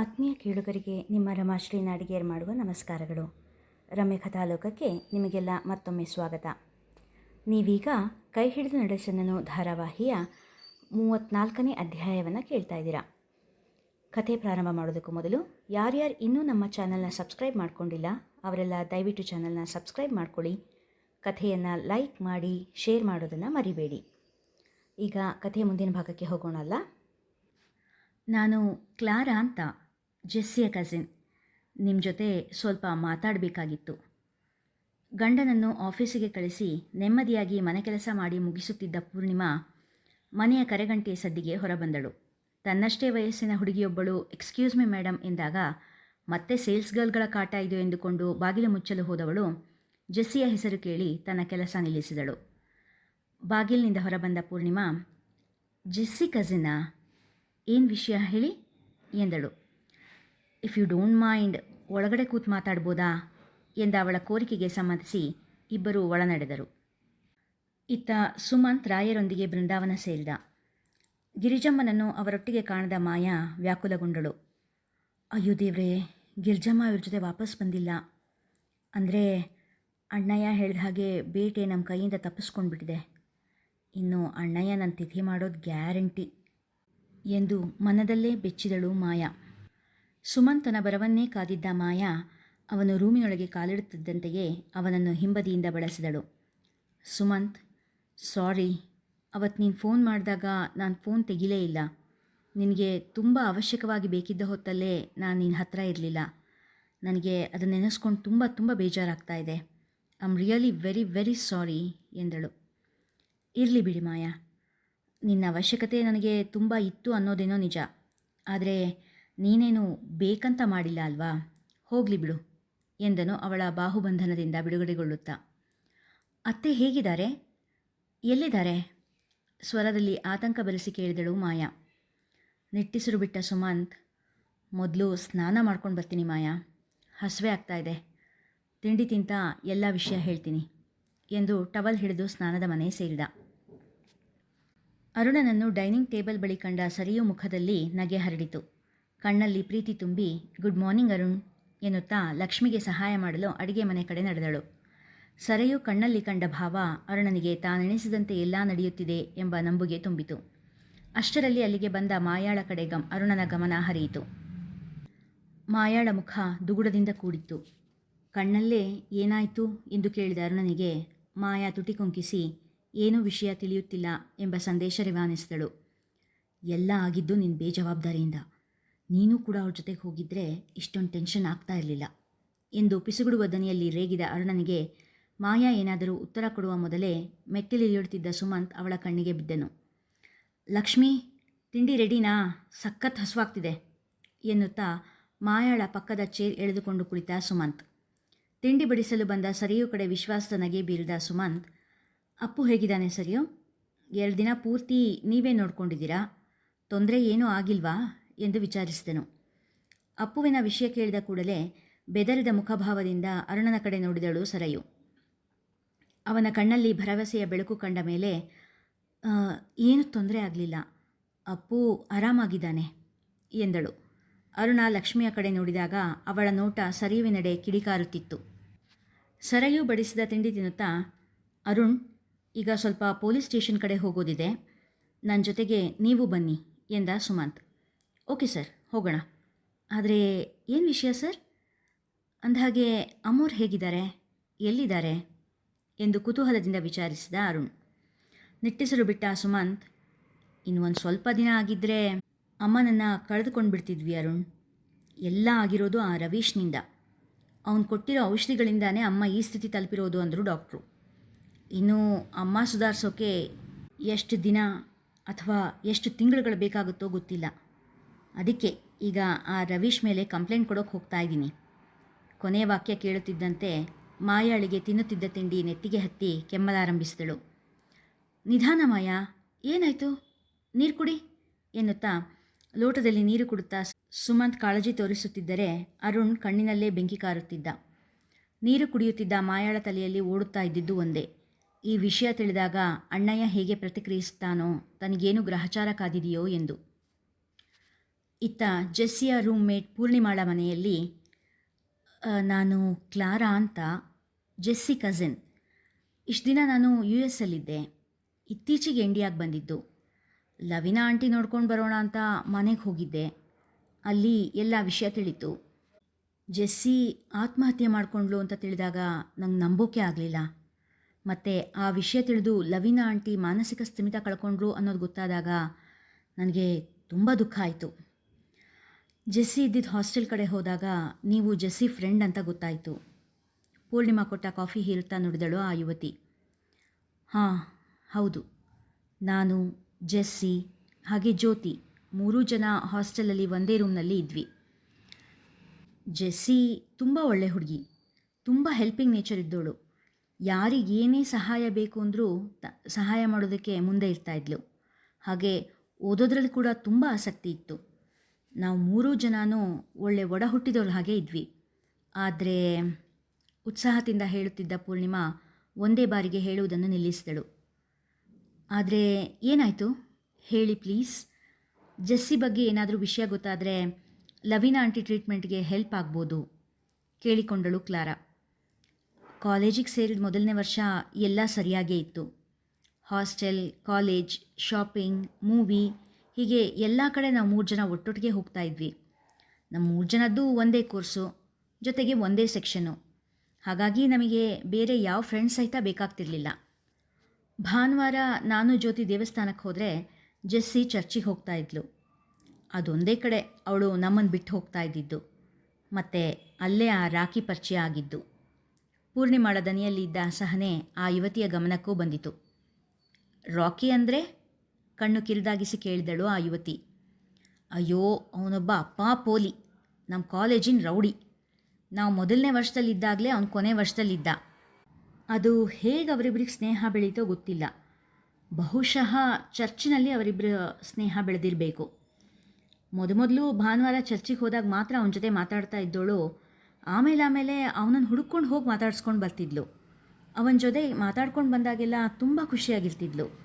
ಆತ್ಮೀಯ ಕೇಳುಗರಿಗೆ ನಿಮ್ಮ ರಮಾಶ್ರೀ ನಾಡಿಗೇರ್ ಮಾಡುವ ನಮಸ್ಕಾರಗಳು. ರಮ್ಯ ಕಥಾಲೋಕಕ್ಕೆ ನಿಮಗೆಲ್ಲ ಮತ್ತೊಮ್ಮೆ ಸ್ವಾಗತ. ನೀವೀಗ ಕೈ ಹಿಡಿದು ನಡೆಸನನು ಧಾರಾವಾಹಿಯ ಮೂವತ್ತ್ನಾಲ್ಕನೇ ಅಧ್ಯಾಯವನ್ನು ಕೇಳ್ತಾ ಇದ್ದೀರಾ. ಕಥೆ ಪ್ರಾರಂಭ ಮಾಡೋದಕ್ಕೂ ಮೊದಲು ಯಾರ್ಯಾರು ಇನ್ನೂ ನಮ್ಮ ಚಾನಲ್ನ ಸಬ್ಸ್ಕ್ರೈಬ್ ಮಾಡ್ಕೊಂಡಿಲ್ಲ, ಅವರೆಲ್ಲ ದಯವಿಟ್ಟು ಚಾನಲ್ನ ಸಬ್ಸ್ಕ್ರೈಬ್ ಮಾಡ್ಕೊಳ್ಳಿ. ಕಥೆಯನ್ನು ಲೈಕ್ ಮಾಡಿ, ಶೇರ್ ಮಾಡೋದನ್ನು ಮರಿಬೇಡಿ. ಈಗ ಕಥೆಯ ಮುಂದಿನ ಭಾಗಕ್ಕೆ ಹೋಗೋಣ ಅಲ್ಲ ನಾನು ಕ್ಲಾರಾ ಅಂತ ಜೆಸ್ಸಿಯ ಕಸಿನ್ ನಿಮ್ಮ ಜೊತೆ ಸ್ವಲ್ಪ ಮಾತಾಡಬೇಕಾಗಿತ್ತು. ಗಂಡನನ್ನು ಆಫೀಸಿಗೆ ಕಳಿಸಿ ನೆಮ್ಮದಿಯಾಗಿ ಮನೆ ಕೆಲಸ ಮಾಡಿ ಮುಗಿಸುತ್ತಿದ್ದ ಪೂರ್ಣಿಮಾ ಮನೆಯ ಕರೆಗಂಟೆಯ ಸದ್ದಿಗೆ ಹೊರಬಂದಳು. ತನ್ನಷ್ಟೇ ವಯಸ್ಸಿನ ಹುಡುಗಿಯೊಬ್ಬಳು ಎಕ್ಸ್ಕ್ಯೂಸ್ ಮಿ ಮೇಡಮ್ ಎಂದಾಗ, ಮತ್ತೆ ಸೇಲ್ಸ್ ಗರ್ಲ್ಗಳ ಕಾಟ ಇದು ಎಂದುಕೊಂಡು ಬಾಗಿಲು ಮುಚ್ಚಲು ಹೋದವಳು ಜೆಸ್ಸಿಯ ಹೆಸರು ಕೇಳಿ ತನ್ನ ಕೆಲಸ ನಿಲ್ಲಿಸಿದಳು. ಬಾಗಿಲಿನಿಂದ ಹೊರಬಂದ ಪೂರ್ಣಿಮಾ, ಜೆಸ್ಸಿ ಕಸಿನಾ, ಏನು ವಿಷಯ ಹೇಳಿ? ಎಂದಳು. ಇಫ್ ಯು ಡೋಂಟ್ ಮೈಂಡ್ ಒಳಗಡೆ ಕೂತು ಮಾತಾಡ್ಬೋದಾ? ಎಂದ ಅವಳ ಕೋರಿಕೆಗೆ ಸಮ್ಮತಿಸಿ ಇಬ್ಬರು ಒಳನಡೆದರು. ಇತ್ತ ಸುಮಂತ್ ರಾಯರೊಂದಿಗೆ ಬೃಂದಾವನ ಸೇರಿದ. ಗಿರಿಜಮ್ಮನನ್ನು ಅವರೊಟ್ಟಿಗೆ ಕಾಣದ ಮಾಯಾ ವ್ಯಾಕುಲಗೊಂಡಳು. ಅಯ್ಯೋ ದೇವ್ರೇ, ಗಿರಿಜಮ್ಮ ಇವ್ರ ಜೊತೆ ವಾಪಸ್ ಬಂದಿಲ್ಲ. ಅಂದರೆ ಅಣ್ಣಯ್ಯ ಹೇಳಿದ ಹಾಗೆ ಬೇಟೆ ನಮ್ಮ ಕೈಯಿಂದ ತಪ್ಪಿಸ್ಕೊಂಡ್ಬಿಟ್ಟಿದೆ. ಇನ್ನು ಅಣ್ಣಯ್ಯ ನನ್ನ ತಿಥಿ ಮಾಡೋದು ಗ್ಯಾರಂಟಿ. ಎಂದು ಮನದಲ್ಲೇ ಬೆಚ್ಚಿದಳು ಮಾಯಾ. ಸುಮಂತನ ಬರವನ್ನೇ ಕಾದಿದ್ದ ಮಾಯಾ ಅವನು ರೂಮಿನೊಳಗೆ ಕಾಲಿಡುತ್ತಿದ್ದಂತೆಯೇ ಅವನನ್ನು ಹಿಂಬದಿಯಿಂದ ಬಳಸಿದಳು. ಸುಮಂತ್, ಸಾರಿ ಅವತ್ತು ನೀನು ಫೋನ್ ಮಾಡಿದಾಗ ನಾನು ಫೋನ್ ತೆಗಿಲೇ ಇಲ್ಲ. ನಿನಗೆ ತುಂಬ ಅವಶ್ಯಕವಾಗಿ ಬೇಕಿದ್ದ ಹೊತ್ತಲ್ಲೇ ನಾನು ನಿನ್ನ ಹತ್ತಿರ ಇರಲಿಲ್ಲ. ನನಗೆ ಅದನ್ನು ನೆನೆಸ್ಕೊಂಡು ತುಂಬ ತುಂಬ ಬೇಜಾರಾಗ್ತಾ ಇದೆ. I am really very very sorry ಎಂದಳು. ಇರಲಿ ಬಿಡಿ ಮಾಯಾ. ನಿನ್ನ ಅವಶ್ಯಕತೆ ನನಗೆ ತುಂಬ ಇತ್ತು ಅನ್ನೋದೇನೋ ನಿಜ. ಆದರೆ ನೀನೇನು ಬೇಕಂತ ಮಾಡಿಲ್ಲ ಅಲ್ವಾ? ಹೋಗಲಿ ಬಿಡು ಎಂದನು ಅವಳ ಬಾಹುಬಂಧನದಿಂದ ಬಿಡುಗಡೆಗೊಳ್ಳುತ್ತಾ. ಅತ್ತೆ ಹೇಗಿದ್ದಾರೆ? ಎಲ್ಲಿದ್ದಾರೆ? ಸ್ವರದಲ್ಲಿ ಆತಂಕ ಬೆರೆಸಿ ಕೇಳಿದಳು ಮಾಯಾ. ನಿಟ್ಟಿಸಿರು ಬಿಟ್ಟ ಸುಮಂತ್, ಮೊದಲು ಸ್ನಾನ ಮಾಡ್ಕೊಂಡು ಬರ್ತೀನಿ ಮಾಯಾ. ಹಸುವೆ ಆಗ್ತಾ ಇದೆ. ತಿಂಡಿ ತಿಂತ ಎಲ್ಲ ವಿಷಯ ಹೇಳ್ತೀನಿ ಎಂದು ಟವಲ್ ಹಿಡಿದು ಸ್ನಾನದ ಮನೆ ಸೇರಿದ. ಅರುಣನನ್ನು ಡೈನಿಂಗ್ ಟೇಬಲ್ ಬಳಿ ಕಂಡ ಸರಿಯು ಮುಖದಲ್ಲಿ ನಗೆ ಹರಡಿತು. ಕಣ್ಣಲ್ಲಿ ಪ್ರೀತಿ ತುಂಬಿ, ಗುಡ್ ಮಾರ್ನಿಂಗ್ ಅರುಣ್ ಎನ್ನುತ್ತಾ ಲಕ್ಷ್ಮಿಗೆ ಸಹಾಯ ಮಾಡಲು ಅಡಿಗೆ ಮನೆ ಕಡೆ ನಡೆದಳು. ಸರೆಯು ಕಣ್ಣಲ್ಲಿ ಕಂಡ ಭಾವ, ಅರುಣನಿಗೆ ತಾನೆಣಿಸಿದಂತೆ ಎಲ್ಲ ನಡೆಯುತ್ತಿದೆ ಎಂಬ ನಂಬುಗೆ ತುಂಬಿತು. ಅಷ್ಟರಲ್ಲಿ ಅಲ್ಲಿಗೆ ಬಂದ ಮಾಯಾಳ ಕಡೆ ಗಮ್, ಅರುಣನ ಗಮನ ಹರಿಯಿತು. ಮಾಯಾಳ ಮುಖ ದುಗುಡದಿಂದ ಕೂಡಿತ್ತು. ಕಣ್ಣಲ್ಲೇ, ಏನಾಯಿತು? ಎಂದು ಕೇಳಿದ ಅರುಣನಿಗೆ ಮಾಯಾ ತುಟಿ ಕುಂಕಿಸಿ, ಏನೂ ವಿಷಯ ತಿಳಿಯುತ್ತಿಲ್ಲ ಎಂಬ ಸಂದೇಶ ರವಾನಿಸಿದಳು. ಎಲ್ಲ ಆಗಿದ್ದು ನಿನ್ನ ಬೇಜವಾಬ್ದಾರಿಯಿಂದ. ನೀನು ಕೂಡ ಅವ್ರ ಜೊತೆಗೆ ಹೋಗಿದ್ದರೆ ಇಷ್ಟೊಂದು ಟೆನ್ಷನ್ ಆಗ್ತಾ ಇರಲಿಲ್ಲ. ಎಂದು ಪಿಸುಗುಡುವ ದನಿಯಲ್ಲಿ ರೇಗಿದ ಅರುಣನಿಗೆ, ಮಾಯಾ ಏನಾದರೂ ಉತ್ತರ ಕೊಡುವ ಮೊದಲೇ ಮೆಟ್ಟಿಲಿಳಿಯುತ್ತಿದ್ದ ಸುಮಂತ್ ಅವಳ ಕಣ್ಣಿಗೆ ಬಿದ್ದನು. ಲಕ್ಷ್ಮಿ, ತಿಂಡಿ ರೆಡಿನಾ? ಸಖತ್ ಹಸುವಾಗ್ತಿದೆ, ಎನ್ನುತ್ತಾ ಮಾಯಾಳ ಪಕ್ಕದ ಚೇರ್ ಎಳೆದುಕೊಂಡು ಕುಳಿತ ಸುಮಂತ್. ತಿಂಡಿ ಬಡಿಸಲು ಬಂದ ಸರಿಯು ಕಡೆ ವಿಶ್ವಾಸದ ನಗೆ ಬೀರಿದ ಸುಮಂತ್, ಅಪ್ಪು ಹೇಗಿದ್ದಾನೆ ಸರಿಯೋ? ಎರಡು ದಿನ ಪೂರ್ತಿ ನೀವೇ ನೋಡ್ಕೊಂಡಿದ್ದೀರಾ? ತೊಂದರೆ ಏನೂ ಆಗಿಲ್ವಾ? ಎಂದು ವಿಚಾರಿಸಿದನು. ಅಪ್ಪುವಿನ ವಿಷಯ ಕೇಳಿದ ಕೂಡಲೇ ಬೆದರಿದ ಮುಖಭಾವದಿಂದ ಅರುಣನ ಕಡೆ ನೋಡಿದಳು ಸರಯು. ಅವನ ಕಣ್ಣಲ್ಲಿ ಭರವಸೆಯ ಬೆಳಕು ಕಂಡ ಮೇಲೆ "ಆ, ಏನು ತೊಂದರೆ ಆಗಲಿಲ್ಲ. ಅಪ್ಪು ಆರಾಮಾಗಿದ್ದಾನೆ ಎಂದಳು. ಅರುಣ ಲಕ್ಷ್ಮಿಯ ಕಡೆ ನೋಡಿದಾಗ ಅವಳ ನೋಟ ಸರಿಯುವಿನೆಡೆ ಕಿಡಿಕಾರುತ್ತಿತ್ತು. ಸರಯು ಬಡಿಸಿದ ತಿಂಡಿ ತಿನ್ನುತ್ತಾ ಅರುಣ್ ಈಗ ಸ್ವಲ್ಪ ಪೊಲೀಸ್ ಸ್ಟೇಷನ್ ಕಡೆ ಹೋಗೋದಿದೆ. ನನ್ನ ಜೊತೆಗೆ ನೀವು ಬನ್ನಿ ಎಂದ ಸುಮಂತ್. ಓಕೆ ಸರ್, ಹೋಗೋಣ. ಆದರೆ ಏನು ವಿಷಯ ಸರ್? ಅಂದಹಾಗೆ ಅಮೋರ್ ಹೇಗಿದ್ದಾರೆ? ಎಲ್ಲಿದ್ದಾರೆ? ಎಂದು ಕುತೂಹಲದಿಂದ ವಿಚಾರಿಸಿದ ಅರುಣ್. ನಿಟ್ಟಿಸಲು ಬಿಟ್ಟ ಸುಮಂತ್ ಇನ್ನು ಒಂದು ಸ್ವಲ್ಪ ದಿನ ಆಗಿದ್ದರೆ ಅಮ್ಮನನ್ನು ಕಳೆದುಕೊಂಡು ಬಿಡ್ತಿದ್ವಿ ಅರುಣ್. ಎಲ್ಲ ಆಗಿರೋದು ಆ ರವೀಶ್ನಿಂದ. ಅವನು ಕೊಟ್ಟಿರೋ ಔಷಧಿಗಳಿಂದಾನೇ ಅಮ್ಮ ಈ ಸ್ಥಿತಿ ತಲುಪಿರೋದು ಅಂದರು ಡಾಕ್ಟ್ರು. ಇನ್ನು ಅಮ್ಮ ಸುಧಾರಿಸೋಕೆ ಎಷ್ಟು ದಿನ ಅಥವಾ ಎಷ್ಟು ತಿಂಗಳುಗಳು ಬೇಕಾಗುತ್ತೋ ಗೊತ್ತಿಲ್ಲ. ಅದಕ್ಕೆ ಈಗ ಆ ರವೀಶ್ ಮೇಲೆ ಕಂಪ್ಲೇಂಟ್ ಕೊಡೋಕೆ ಹೋಗ್ತಾ ಇದ್ದೀನಿ. ಕೊನೆಯ ವಾಕ್ಯ ಕೇಳುತ್ತಿದ್ದಂತೆ ಮಾಯಾಳಿಗೆ ತಿನ್ನುತ್ತಿದ್ದ ತಿಂಡಿ ನೆತ್ತಿಗೆ ಹತ್ತಿ ಕೆಮ್ಮಲಾರಂಭಿಸಿದಳು ನಿಧಾನ ಮಾಯಾ, ಏನಾಯಿತು? ನೀರು ಕುಡಿ ಎನ್ನುತ್ತಾ ಲೋಟದಲ್ಲಿ ನೀರು ಕುಡುತ್ತಾ ಸುಮಂತ್ ಕಾಳಜಿ ತೋರಿಸುತ್ತಿದ್ದರೆ ಅರುಣ್ ಕಣ್ಣಿನಲ್ಲೇ ಬೆಂಕಿ ಕಾರುತ್ತಿದ್ದ. ನೀರು ಕುಡಿಯುತ್ತಿದ್ದ ಮಾಯಾಳ ತಲೆಯಲ್ಲಿ ಓಡುತ್ತಾ ಇದ್ದಿದ್ದು ಒಂದೇ. ಈ ವಿಷಯ ತಿಳಿದಾಗ ಅಣ್ಣಯ್ಯ ಹೇಗೆ ಪ್ರತಿಕ್ರಿಯಿಸುತ್ತಾನೋ ತನಗೇನು ಗ್ರಹಚಾರ ಕಾದಿದೆಯೋ ಎಂದು. ಇತ್ತ ಜೆಸ್ಸಿಯ ರೂಮ್ಮೇಟ್ ಪೂರ್ಣಿಮಾಳ ಮನೆಯಲ್ಲಿ ನಾನು ಕ್ಲಾರಾ ಅಂತ ಜೆಸ್ಸಿ ಕಸಿನ್ ಇಷ್ಟು ದಿನ ನಾನು ಯು ಎಸ್ ಅಲ್ಲಿದ್ದೆ. ಇತ್ತೀಚೆಗೆ ಇಂಡಿಯಾಗೆ ಬಂದಿದ್ದು. ಲವಿನಾ ಆಂಟಿ ನೋಡ್ಕೊಂಡು ಬರೋಣ ಅಂತ ಮನೆಗೆ ಹೋಗಿದ್ದೆ. ಅಲ್ಲಿ ಎಲ್ಲ ವಿಷಯ ತಿಳಿತು. ಜೆಸ್ಸಿ ಆತ್ಮಹತ್ಯೆ ಮಾಡಿಕೊಂಡ್ಲು ಅಂತ ತಿಳಿದಾಗ ನಂಗೆ ನಂಬೋಕೆ ಆಗಲಿಲ್ಲ. ಮತ್ತು ಆ ವಿಷಯ ತಿಳಿದು ಲವಿನಾ ಆಂಟಿ ಮಾನಸಿಕ ಸ್ಥಿಮಿತ ಕಳ್ಕೊಂಡ್ರು ಅನ್ನೋದು ಗೊತ್ತಾದಾಗ ನನಗೆ ತುಂಬ ದುಃಖ ಆಯಿತು. ಜೆಸ್ಸಿ ಇದ್ದಿದ್ದ ಹಾಸ್ಟೆಲ್ ಕಡೆ ಹೋದಾಗ ನೀವು ಜೆಸ್ಸಿ ಫ್ರೆಂಡ್ ಅಂತ ಗೊತ್ತಾಯಿತು. ಪೂರ್ಣಿಮಾ ಕೊಟ್ಟ ಕಾಫಿ ಹೀರ್ತಾ ನುಡಿದಳು ಆ ಯುವತಿ. ಹಾಂ, ಹೌದು. ನಾನು, ಜೆಸ್ಸಿ, ಹಾಗೆ ಜ್ಯೋತಿ ಮೂರೂ ಜನ ಹಾಸ್ಟೆಲಲ್ಲಿ ಒಂದೇ ರೂಮ್ನಲ್ಲಿ ಇದ್ವಿ. ಜೆಸ್ಸಿ ತುಂಬ ಒಳ್ಳೆ ಹುಡುಗಿ, ತುಂಬ ಹೆಲ್ಪಿಂಗ್ ನೇಚರ್ ಇದ್ದವಳು ಯಾರಿಗೇನೇ ಸಹಾಯ ಬೇಕು ಅಂದರೂ ತ, ಸಹಾಯ ಮಾಡೋದಕ್ಕೆ ಮುಂದೆ ಇರ್ತಾ ಇದ್ಲು. ಹಾಗೆ ಓದೋದ್ರಲ್ಲಿ ಕೂಡ ತುಂಬ ಆಸಕ್ತಿ ಇತ್ತು. ನಾವು ಮೂರೂ ಜನನೂ ಒಳ್ಳೆ ಒಡ ಹುಟ್ಟಿದವ್ರ ಹಾಗೆ ಇದ್ವಿ. ಆದರೆ ಉತ್ಸಾಹದಿಂದ ಹೇಳುತ್ತಿದ್ದ ಪೂರ್ಣಿಮಾ ಒಂದೇ ಬಾರಿಗೆ ಹೇಳುವುದನ್ನು ನಿಲ್ಲಿಸಿದಳು. ಆದರೆ ಏನಾಯಿತು? ಹೇಳಿ ಪ್ಲೀಸ್. ಜೆಸ್ಸಿ ಬಗ್ಗೆ ಏನಾದರೂ ವಿಷಯ ಗೊತ್ತಾದರೆ ಲವಿನಾ ಆಂಟಿ ಟ್ರೀಟ್ಮೆಂಟ್ಗೆ ಹೆಲ್ಪ್ ಆಗ್ಬೋದು, ಕೇಳಿಕೊಂಡಳು ಕ್ಲಾರಾ. ಕಾಲೇಜಿಗೆ ಸೇರಿದ ಮೊದಲನೇ ವರ್ಷ ಎಲ್ಲ ಸರಿಯಾಗೇ ಇತ್ತು. ಹಾಸ್ಟೆಲ್, ಕಾಲೇಜ್, ಶಾಪಿಂಗ್, ಮೂವಿ ಹೀಗೆ ಎಲ್ಲ ಕಡೆ ನಾವು ಮೂರು ಜನ ಒಟ್ಟೊಟ್ಟಿಗೆ ಹೋಗ್ತಾ ಇದ್ವಿ. ನಮ್ಮ ಮೂರು ಜನದ್ದು ಒಂದೇ ಕೋರ್ಸು ಜೊತೆಗೆ ಒಂದೇ ಸೆಕ್ಷನ್ನು ಹಾಗಾಗಿ ನಮಗೆ ಬೇರೆ ಯಾವ ಫ್ರೆಂಡ್ಸ್ ಸಹಿತ ಬೇಕಾಗ್ತಿರ್ಲಿಲ್ಲ. ಭಾನುವಾರ ನಾನು ಜ್ಯೋತಿ ದೇವಸ್ಥಾನಕ್ಕೆ ಹೋದರೆ ಜೆಸ್ಸಿ ಚರ್ಚಿಗೆ ಹೋಗ್ತಾ ಇದ್ಲು. ಅದೊಂದೇ ಕಡೆ ಅವಳು ನಮ್ಮನ್ನು ಬಿಟ್ಟು ಹೋಗ್ತಾ ಇದ್ದಿದ್ದು. ಮತ್ತು ಅಲ್ಲೇ ಆ ರಾಖಿ ಪರಿಚಯ ಆಗಿದ್ದು. ಪೂರ್ಣಿಮಾಳ ದನಿಯಲ್ಲಿದ್ದ ಸಹನೆ ಆ ಯುವತಿಯ ಗಮನಕ್ಕೂ ಬಂದಿತು. ರಾಕಿ ಅಂದರೆ ಕಣ್ಣು ಕಿರಿದಾಗಿಸಿ ಕೇಳಿದಳು ಆ ಯುವತಿ. ಅಯ್ಯೋ, ಅವನೊಬ್ಬ ಅಪ್ಪ ಪೋಲಿ. ನಮ್ಮ ಕಾಲೇಜಿನ ರೌಡಿ. ನಾವು ಮೊದಲನೇ ವರ್ಷದಲ್ಲಿದ್ದಾಗಲೇ ಅವನು ಕೊನೆ ವರ್ಷದಲ್ಲಿದ್ದ. ಅದು ಹೇಗೆ ಅವರಿಬ್ಬರಿಗೆ ಸ್ನೇಹ ಬೆಳೀತೋ ಗೊತ್ತಿಲ್ಲ. ಬಹುಶಃ ಚರ್ಚಿನಲ್ಲಿ ಅವರಿಬ್ಬರ ಸ್ನೇಹ ಬೆಳೆದಿರಬೇಕು. ಮೊದಮೊದಲು ಭಾನುವಾರ ಚರ್ಚಿಗೆ ಹೋದಾಗ ಮಾತ್ರ ಅವನ ಜೊತೆ ಮಾತಾಡ್ತಾ ಇದ್ದೋಳು. ಆಮೇಲೆ ಆಮೇಲೆ ಅವನನ್ನು ಹುಡುಕೊಂಡು ಹೋಗಿ ಮಾತಾಡಿಸ್ಕೊಂಡು ಬರ್ತಿದ್ಲು. ಅವನ ಜೊತೆ ಮಾತಾಡ್ಕೊಂಡು ಬಂದಾಗೆಲ್ಲ ತುಂಬ ಖುಷಿಯಾಗಿರ್ತಿದ್ಲು.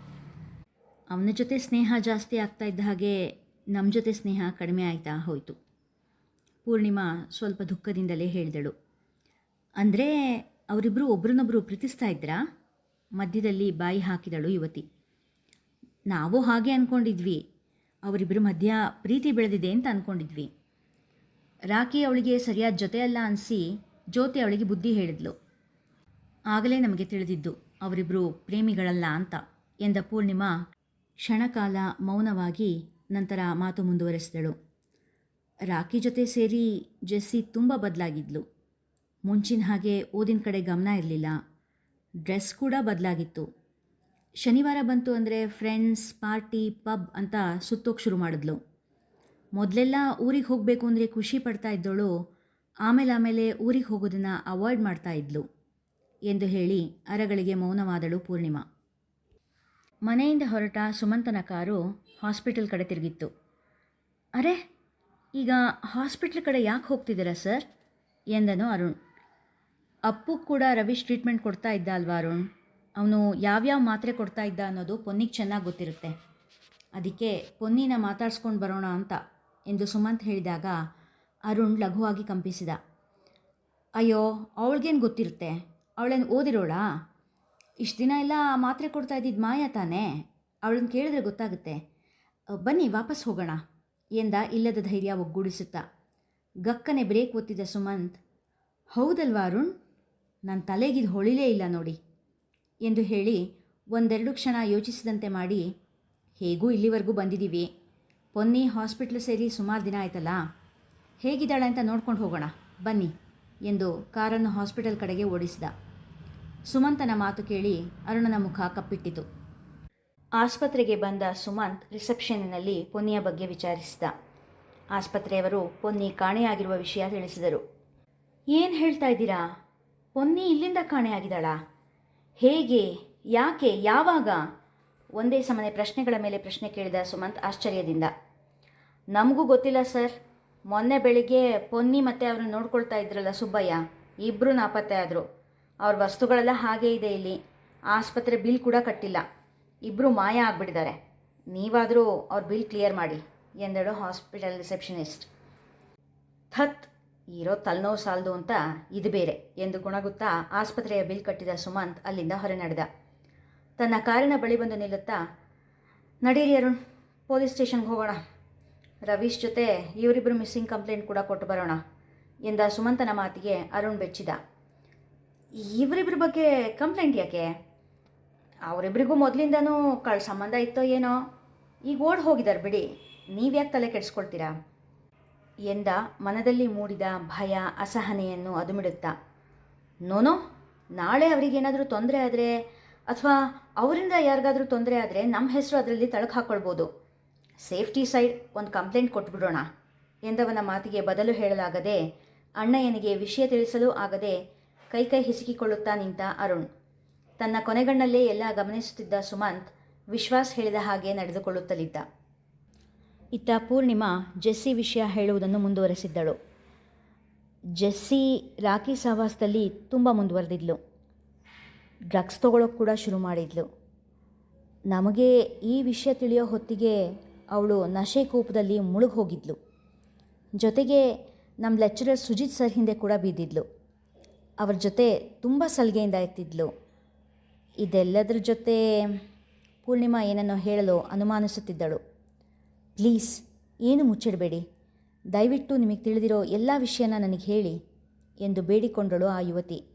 ಅವನ ಜೊತೆ ಸ್ನೇಹ ಜಾಸ್ತಿ ಆಗ್ತಾ ಇದ್ದ ಹಾಗೆ ನಮ್ಮ ಜೊತೆ ಸ್ನೇಹ ಕಡಿಮೆ ಆಯ್ತಾ ಹೋಯಿತು. ಪೂರ್ಣಿಮಾ ಸ್ವಲ್ಪ ದುಃಖದಿಂದಲೇ ಹೇಳಿದಳು. ಅಂದರೆ ಅವರಿಬ್ಬರು ಒಬ್ರನ್ನೊಬ್ಬರು ಪ್ರೀತಿಸ್ತಾ ಇದ್ರಾ? ಮಧ್ಯದಲ್ಲಿ ಬಾಯಿ ಹಾಕಿದಳು ಯುವತಿ. ನಾವು ಹಾಗೆ ಅಂದ್ಕೊಂಡಿದ್ವಿ ಅವರಿಬ್ಬರು ಮಧ್ಯ ಪ್ರೀತಿ ಬೆಳೆದಿದೆ ಅಂತ ಅಂದ್ಕೊಂಡಿದ್ವಿ ರಾಕಿ ಅವಳಿಗೆ ಸರಿಯಾದ ಜೊತೆ ಅಲ್ಲ ಅನಿಸಿ ಜ್ಯೋತಿ ಅವಳಿಗೆ ಬುದ್ಧಿ ಹೇಳಿದ್ಲು. ಆಗಲೇ ನಮಗೆ ತಿಳಿದಿದ್ದು ಅವರಿಬ್ಬರು ಪ್ರೇಮಿಗಳಲ್ಲ ಅಂತ ಎಂದ ಪೂರ್ಣಿಮಾ ಕ್ಷಣಕಾಲ ಮೌನವಾಗಿ ನಂತರ ಮಾತು ಮುಂದುವರೆಸಿದಳು. ರಾಕಿ ಜೊತೆ ಸೇರಿ ಜೆಸ್ಸಿ ತುಂಬ ಬದಲಾಗಿದ್ಲು. ಮುಂಚಿನ ಹಾಗೆ ಓದಿನ ಕಡೆ ಗಮನ ಇರಲಿಲ್ಲ. ಡ್ರೆಸ್ ಕೂಡ ಬದಲಾಗಿತ್ತು. ಶನಿವಾರ ಬಂತು ಅಂದರೆ ಫ್ರೆಂಡ್ಸ್, ಪಾರ್ಟಿ, ಪಬ್ ಅಂತ ಸುತ್ತೋಕೆ ಶುರು ಮಾಡಿದ್ಲು. ಮೊದಲೆಲ್ಲ ಊರಿಗೆ ಹೋಗಬೇಕು ಅಂದರೆ ಖುಷಿ ಪಡ್ತಾ ಇದ್ದಳು ಆಮೇಲೆ ಆಮೇಲೆ ಊರಿಗೆ ಹೋಗೋದನ್ನು ಅವಾಯ್ಡ್ ಮಾಡ್ತಾ ಇದ್ಲು ಎಂದು ಹೇಳಿ ಅರಗಳಿಗೆ ಮೌನವಾದಳು ಪೂರ್ಣಿಮಾ. ಮನೆಯಿಂದ ಹೊರಟ ಸುಮಂತನ ಕಾರು ಹಾಸ್ಪಿಟಲ್ ಕಡೆ ತಿರುಗಿತ್ತು. ಅರೆ, ಈಗ ಹಾಸ್ಪಿಟ್ಲ್ ಕಡೆ ಯಾಕೆ ಹೋಗ್ತಿದ್ದೀರಾ ಸರ್? ಎಂದನು ಅರುಣ್. ಅಪ್ಪು ಕೂಡ ರವೀಶ್ ಟ್ರೀಟ್ಮೆಂಟ್ ಕೊಡ್ತಾ ಇದ್ದ ಅಲ್ವಾ ಅರುಣ್? ಅವನು ಯಾವ್ಯಾವ ಮಾತ್ರೆ ಕೊಡ್ತಾ ಇದ್ದ ಅನ್ನೋದು ಪೊನ್ನಿಗೆ ಚೆನ್ನಾಗಿ ಗೊತ್ತಿರುತ್ತೆ. ಅದಕ್ಕೆ ಪೊನ್ನಿನ ಮಾತಾಡ್ಸ್ಕೊಂಡು ಬರೋಣ ಅಂತ, ಎಂದು ಸುಮಂತ್ ಹೇಳಿದಾಗ ಅರುಣ್ ಲಘುವಾಗಿ ಕಂಪಿಸಿದ. ಅಯ್ಯೋ, ಅವಳಿಗೇನು ಗೊತ್ತಿರುತ್ತೆ? ಅವಳೇನು ಓದಿರೋಳಾ? ಇಷ್ಟು ದಿನ ಎಲ್ಲ ಮಾತ್ರೆ ಕೊಡ್ತಾ ಇದ್ದಿದ್ದು ಮಾಯಾ ತಾನೇ? ಅವಳನ್ನು ಕೇಳಿದ್ರೆ ಗೊತ್ತಾಗುತ್ತೆ. ಬನ್ನಿ ವಾಪಸ್ ಹೋಗೋಣ. ಎಂದ ಇಲ್ಲದ ಧೈರ್ಯ ಒಗ್ಗೂಡಿಸುತ್ತಾ. ಗಕ್ಕನೆ ಬ್ರೇಕ್ ಒತ್ತಿದ ಸುಮಂತ್, ಹೌದಲ್ವಾ ಅರುಣ್? ನನ್ನ ತಲೆಗಿದು ಹೊಳಿಲೇ ಇಲ್ಲ ನೋಡಿ. ಎಂದು ಹೇಳಿ ಒಂದೆರಡು ಕ್ಷಣ ಯೋಚಿಸಿದಂತೆ ಮಾಡಿ, ಹೇಗೂ ಇಲ್ಲಿವರೆಗೂ ಬಂದಿದ್ದೀವಿ ಪೊನ್ನಿ ಹಾಸ್ಪಿಟ್ಲ್ ಸೇರಿ ಸುಮಾರು ದಿನ ಆಯ್ತಲ್ಲ? ಹೇಗಿದ್ದಾಳೆ ಅಂತ ನೋಡ್ಕೊಂಡು ಹೋಗೋಣ. ಬನ್ನಿ. ಎಂದು ಕಾರನ್ನು ಹಾಸ್ಪಿಟಲ್ ಕಡೆಗೆ ಓಡಿಸಿದ. ಸುಮಂತನ ಮಾತು ಕೇಳಿ ಅರುಣನ ಮುಖ ಕಪ್ಪಿಟ್ಟಿತು. ಆಸ್ಪತ್ರೆಗೆ ಬಂದ ಸುಮಂತ್ ರಿಸೆಪ್ಷನ್ನಲ್ಲಿ ಪೊನ್ನಿಯ ಬಗ್ಗೆ ವಿಚಾರಿಸಿದ. ಆಸ್ಪತ್ರೆಯವರು ಪೊನ್ನಿ ಕಾಣೆಯಾಗಿರುವ ವಿಷಯ ತಿಳಿಸಿದರು. ಏನು ಹೇಳ್ತಾ ಇದ್ದೀರಾ? ಪೊನ್ನಿ ಇಲ್ಲಿಂದ ಕಾಣೆಯಾಗಿದ್ದಾಳಾ? ಹೇಗೆ? ಯಾಕೆ? ಯಾವಾಗ? ಒಂದೇ ಸಮನೆ ಪ್ರಶ್ನೆಗಳ ಮೇಲೆ ಪ್ರಶ್ನೆ ಕೇಳಿದ ಸುಮಂತ್ ಆಶ್ಚರ್ಯದಿಂದ. ನಮಗೂ ಗೊತ್ತಿಲ್ಲ ಸರ್. ಮೊನ್ನೆ ಬೆಳಿಗ್ಗೆ ಪೊನ್ನಿ ಮತ್ತೆ ಅವ್ರನ್ನ ನೋಡ್ಕೊಳ್ತಾ ಇದ್ರಲ್ಲ ಸುಬ್ಬಯ್ಯ ಇಬ್ಬರು ನಾಪತ್ತೆ ಆದರು. ಅವ್ರ ವಸ್ತುಗಳೆಲ್ಲ ಹಾಗೇ ಇದೆ ಇಲ್ಲಿ. ಆಸ್ಪತ್ರೆ ಬಿಲ್ ಕೂಡ ಕಟ್ಟಿಲ್ಲ. ಇಬ್ಬರು ಮಾಯ ಆಗಿಬಿಟ್ಟಿದ್ದಾರೆ. ನೀವಾದರೂ ಅವ್ರ ಬಿಲ್ ಕ್ಲಿಯರ್ ಮಾಡಿ ಎಂದಳು ಹಾಸ್ಪಿಟಲ್ ರಿಸೆಪ್ಷನಿಸ್ಟ್. ಥತ್, ಇರೋ ತಲೆನೋವು ಸಾಲದು ಅಂತ ಇದು ಬೇರೆ ಎಂದು ಗುಣಗುತ್ತಾ ಆಸ್ಪತ್ರೆಯ ಬಿಲ್ ಕಟ್ಟಿದ ಸುಮಂತ್ ಅಲ್ಲಿಂದ ಹೊರ ನಡೆದ. ತನ್ನ ಕಾರಿನ ಬಳಿ ಬಂದು ನಿಲ್ಲುತ್ತಾ, ನಡೀರಿ ಅರುಣ್, ಪೊಲೀಸ್ ಸ್ಟೇಷನ್ಗೆ ಹೋಗೋಣ. ರವೀಶ್ ಜೊತೆ ಇವರಿಬ್ಬರು ಮಿಸ್ಸಿಂಗ್ ಕಂಪ್ಲೇಂಟ್ ಕೂಡ ಕೊಟ್ಟು ಬರೋಣ ಎಂದ ಸುಮಂತನ ಮಾತಿಗೆ ಅರುಣ್ ಬೆಚ್ಚಿದ. ಇವರಿಬ್ಬರ ಬಗ್ಗೆ ಕಂಪ್ಲೇಂಟ್ ಯಾಕೆ? ಅವರಿಬ್ಬರಿಗೂ ಮೊದಲಿಂದನೂ ಕಳ್ ಸಂಬಂಧ ಇತ್ತೋ ಏನೋ? ಈಗ ಓಡ್ ಹೋಗಿದ್ದಾರೆ ಬಿಡಿ. ನೀವ್ಯಾಕೆ ತಲೆ ಕೆಡಿಸ್ಕೊಳ್ತೀರಾ? ಎಂದ ಮನದಲ್ಲಿ ಮೂಡಿದ ಭಯ, ಅಸಹನೆಯನ್ನು ಅದುಮಿಡುತ್ತಾ. ನೋನೋ, ನಾಳೆ ಅವರಿಗೇನಾದರೂ ತೊಂದರೆ ಆದರೆ, ಅಥವಾ ಅವರಿಂದ ಯಾರಿಗಾದರೂ ತೊಂದರೆ ಆದರೆ ನಮ್ಮ ಹೆಸರು ಅದರಲ್ಲಿ ತಳಕು ಹಾಕ್ಕೊಳ್ಬೋದು ಸೇಫ್ಟಿ ಸೈಡ್ ಒಂದು ಕಂಪ್ಲೇಂಟ್ ಕೊಟ್ಬಿಡೋಣ ಎಂದವನ ಮಾತಿಗೆ ಬದಲು ಹೇಳಲಾಗದೆ ಅಣ್ಣಯ್ಯನಿಗೆ ವಿಷಯ ತಿಳಿಸಲು ಆಗದೆ ಕೈ ಕೈ ಹಿಸುಕಿಕೊಳ್ಳುತ್ತಾ ನಿಂತ ಅರುಣ್. ತನ್ನ ಕೊನೆಗಣ್ಣಲ್ಲೇ ಎಲ್ಲ ಗಮನಿಸುತ್ತಿದ್ದ ಸುಮಂತ್ ವಿಶ್ವಾಸ್ ಹೇಳಿದ ಹಾಗೆ ನಡೆದುಕೊಳ್ಳುತ್ತಲಿದ್ದ. ಇತ್ತ ಪೂರ್ಣಿಮಾ ಜೆಸ್ಸಿ ವಿಷಯ ಹೇಳುವುದನ್ನು ಮುಂದುವರೆಸಿದ್ದಳು. ಜೆಸ್ಸಿ ರಾಖಿ ಸಹವಾಸದಲ್ಲಿ ತುಂಬ ಮುಂದುವರೆದಿದ್ಲು. ಡ್ರಗ್ಸ್ ತೊಗೊಳ್ಳೋಕೆ ಕೂಡ ಶುರು ಮಾಡಿದ್ಲು. ನಮಗೆ ಈ ವಿಷಯ ತಿಳಿಯೋ ಹೊತ್ತಿಗೆ ಅವಳು ನಶೆ ಕೂಪದಲ್ಲಿ ಮುಳುಗಿ ಹೋಗಿದ್ಲು ಜೊತೆಗೆ ನಮ್ಮ ಲೆಕ್ಚರರ್ ಸುಜಿತ್ ಸರ್ ಹಿಂದೆ ಕೂಡ ಬಿದ್ದಿದ್ಲು ಅವ್ರ ಜೊತೆ ತುಂಬ ಸಲಿಗೆಯಿಂದ ಇರ್ತಿದ್ಲು ಇದೆಲ್ಲದರ ಜೊತೆ ಪೂರ್ಣಿಮಾ ಏನನ್ನೋ ಹೇಳಲು ಅನುಮಾನಿಸುತ್ತಿದ್ದಳು. ಪ್ಲೀಸ್, ಏನು ಮುಚ್ಚಿಡಬೇಡಿ. ದಯವಿಟ್ಟು ನಿಮಗೆ ತಿಳಿದಿರೋ ಎಲ್ಲ ವಿಷಯನ ನನಗೆ ಹೇಳಿ ಎಂದು ಬೇಡಿಕೊಂಡಳು ಆ ಯುವತಿ.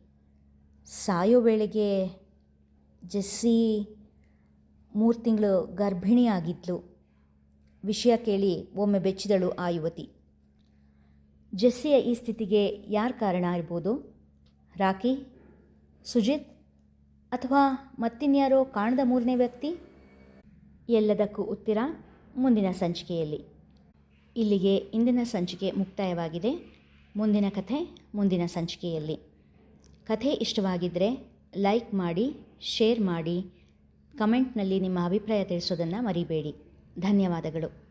ಸಾಯೋ ವೇಳೆಗೆ ಜೆಸ್ಸಿ ಮೂರು ತಿಂಗಳು ಗರ್ಭಿಣಿಯಾಗಿದ್ಲು. ವಿಷಯ ಕೇಳಿ ಒಮ್ಮೆ ಬೆಚ್ಚಿದಳು ಆ ಯುವತಿ. ಜೆಸ್ಸಿಯ ಈ ಸ್ಥಿತಿಗೆ ಯಾರು ಕಾರಣ ಇರ್ಬೋದು? ರಾಕಿ, ಸುಜಿತ್ ಅಥವಾ ಮತ್ತಿನ್ಯಾರೋ ಕಾಣದ ಮೂರನೇ ವ್ಯಕ್ತಿ? ಎಲ್ಲದಕ್ಕೂ ಉತ್ತರ ಮುಂದಿನ ಸಂಚಿಕೆಯಲ್ಲಿ. ಇಲ್ಲಿಗೆ ಇಂದಿನ ಸಂಚಿಕೆ ಮುಕ್ತಾಯವಾಗಿದೆ. ಮುಂದಿನ ಕಥೆ ಮುಂದಿನ ಸಂಚಿಕೆಯಲ್ಲಿ. ಕಥೆ ಇಷ್ಟವಾಗಿದ್ದರೆ ಲೈಕ್ ಮಾಡಿ, ಶೇರ್ ಮಾಡಿ, ಕಮೆಂಟ್ನಲ್ಲಿ ನಿಮ್ಮ ಅಭಿಪ್ರಾಯ ತಿಳಿಸೋದನ್ನು ಮರಿಬೇಡಿ. ಧನ್ಯವಾದಗಳು.